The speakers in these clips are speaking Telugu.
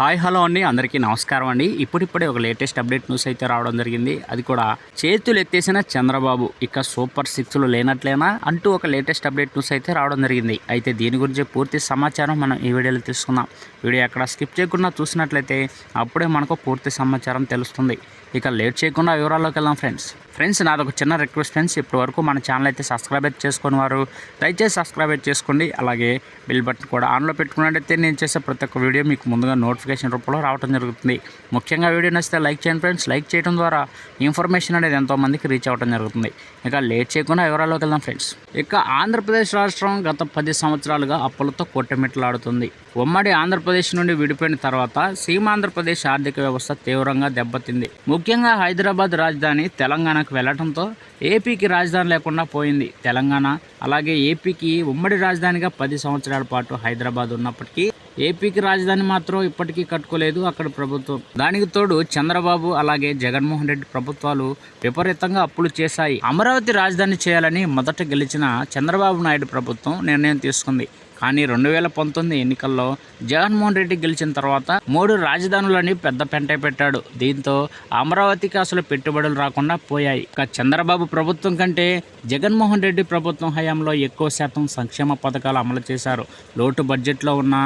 హాయ్ హలో అండి. అందరికీ నమస్కారం అండి. ఇప్పుడిప్పుడే ఒక లేటెస్ట్ అప్డేట్ న్యూస్ అయితే రావడం జరిగింది. అది కూడా చేతులు ఎత్తేసిన చంద్రబాబు. ఇక సూపర్ సిక్స్లు లేనట్లేనా అంటూ ఒక లేటెస్ట్ అప్డేట్ న్యూస్ అయితే రావడం జరిగింది. అయితే దీని గురించి పూర్తి సమాచారం మనం ఈ వీడియోలో తెలుసుకుందాం. వీడియో ఎక్కడ స్కిప్ చేయకుండా చూసినట్లయితే అప్పుడే మనకు పూర్తి సమాచారం తెలుస్తుంది. ఇక లేట్ చేయకుండా వివరాల్లోకి వెళ్దాం ఫ్రెండ్స్. ఫ్రెండ్స్ నాది ఒక చిన్న రిక్వెస్ట్ ఫ్రెండ్స్. ఇప్పటి వరకు మన ఛానల్ అయితే సబ్స్క్రైబ్ అయితే చేసుకుని వారు దయచేసి సబ్స్క్రైబ్ చేసుకోండి. అలాగే బిల్ బటన్ కూడా ఆన్లో పెట్టుకున్నట్టయితే నేను చేసే ప్రతి ఒక్క వీడియో మీకు ముందుగా నోటిఫికేషన్ రూపంలో రావడం జరుగుతుంది. ముఖ్యంగా వీడియో నచ్చితే లైక్ చేయండి ఫ్రెండ్స్. లైక్ చేయడం ద్వారా ఇన్ఫర్మేషన్ అనేది ఎంతోమందికి రీచ్ అవ్వడం జరుగుతుంది. ఇక లేట్ చేయకుండా వివరాల్లోకి వెళ్దాం ఫ్రెండ్స్. ఇక ఆంధ్రప్రదేశ్ రాష్ట్రం గత పది సంవత్సరాలుగా అప్పులతో కొట్టమిట్లాడుతుంది. ఉమ్మడి ఆంధ్రప్రదేశ్ నుండి విడిపోయిన తర్వాత సీమాంధ్రప్రదేశ్ ఆర్థిక వ్యవస్థ తీవ్రంగా దెబ్బతింది. ముఖ్యంగా హైదరాబాద్ రాజధాని తెలంగాణకు వెళ్ళడంతో ఏపీకి రాజధాని లేకుండా పోయింది. తెలంగాణ అలాగే ఏపీకి ఉమ్మడి రాజధానిగా పది సంవత్సరాల పాటు హైదరాబాద్ ఉన్నప్పటికీ ఏపీకి రాజధాని మాత్రం ఇప్పటికీ కట్టుకోలేదు అక్కడ ప్రభుత్వం. దానికి తోడు చంద్రబాబు అలాగే జగన్మోహన్ రెడ్డి ప్రభుత్వాలు విపరీతంగా అప్పులు చేశాయి. అమరావతి రాజధాని చేయాలని మొదట గెలిచిన చంద్రబాబు నాయుడు ప్రభుత్వం నిర్ణయం తీసుకుంది. కానీ రెండు వేల పంతొమ్మిది ఎన్నికల్లో జగన్మోహన్ రెడ్డి గెలిచిన తర్వాత మూడు రాజధానులని పెద్ద పెంట పెట్టాడు. దీంతో అమరావతికి అసలు పెట్టుబడులు రాకుండా పోయాయి. ఇక చంద్రబాబు ప్రభుత్వం కంటే జగన్మోహన్ రెడ్డి ప్రభుత్వం హయాంలో ఎక్కువ శాతం సంక్షేమ పథకాలు అమలు చేశారు. లోటు బడ్జెట్లో ఉన్న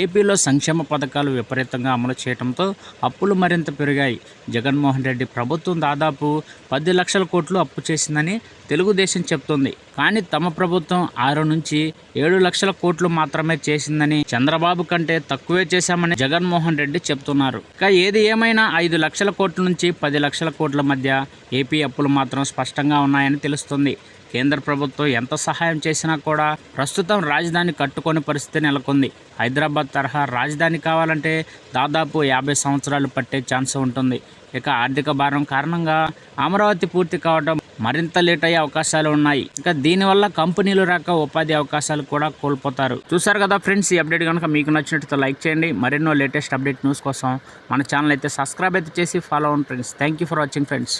ఏపీలో సంక్షేమ పథకాలు విపరీతంగా అమలు చేయడంతో అప్పులు మరింత పెరిగాయి. జగన్మోహన్ రెడ్డి ప్రభుత్వం దాదాపు పది లక్షల కోట్లు అప్పు చేసిందని తెలుగుదేశం చెప్తుంది. కానీ తమ ప్రభుత్వం ఆరు నుంచి ఏడు లక్షల కోట్లు మాత్రమే చేసిందని చంద్రబాబు కంటే తక్కువే చేశామని జగన్మోహన్ రెడ్డి చెప్తున్నారు. ఇక ఏది ఏమైనా ఐదు లక్షల కోట్ల నుంచి పది లక్షల కోట్ల మధ్య ఏపీ అప్పులు మాత్రం స్పష్టంగా ఉన్నాయని తెలుస్తుంది. కేంద్ర ప్రభుత్వం ఎంత సహాయం చేసినా కూడా ప్రస్తుతం రాజధాని కట్టుకొని పరిస్థితి నెలకొంది. హైదరాబాద్ తరహా రాజధాని కావాలంటే దాదాపు యాభై సంవత్సరాలు పట్టే ఛాన్స్ ఉంటుంది. ఇక ఆర్థిక భారం కారణంగా అమరావతి పూర్తి కావడం మరింత లేట్ అయ్యే అవకాశాలు ఉన్నాయి. ఇక దీనివల్ల కంపెనీలు రాక ఉపాధి అవకాశాలు కూడా కోల్పోతారు. చూసారు కదా ఫ్రెండ్స్ ఈ అప్డేట్ కనుక మీకు నచ్చినట్టు లైక్ చేయండి. మరెన్నో లేటెస్ట్ అప్డేట్ న్యూస్ కోసం మన ఛానల్ అయితే సబ్స్క్రైబ్ అయితే చేసి ఫాలో అవ్వండి friends. Thank you for watching friends